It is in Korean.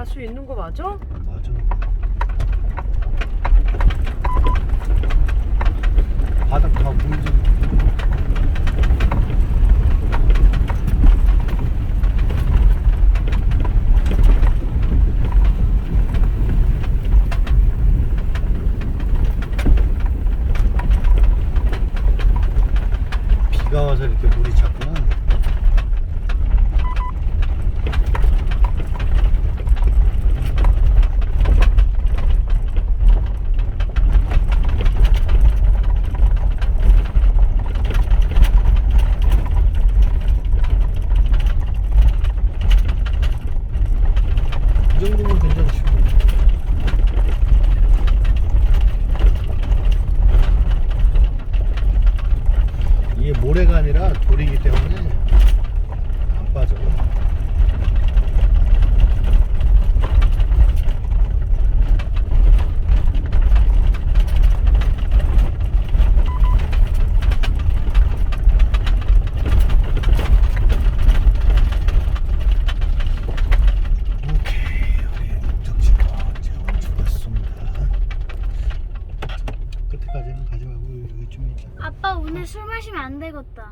갈수 있는 거 맞아? 맞아. 바닥 다 보이지. 비가 와서 이렇게 물이 찼구나. 이 정도면 괜찮지. 이게 모래가 아니라 돌이기 때문에 안 빠져. 오케이, 우리 목적지가 이제 완주했습니다. 끝에까지는 가지 말고 여기 좀 있자. 아빠 오늘 술 마시면 안 되겠다.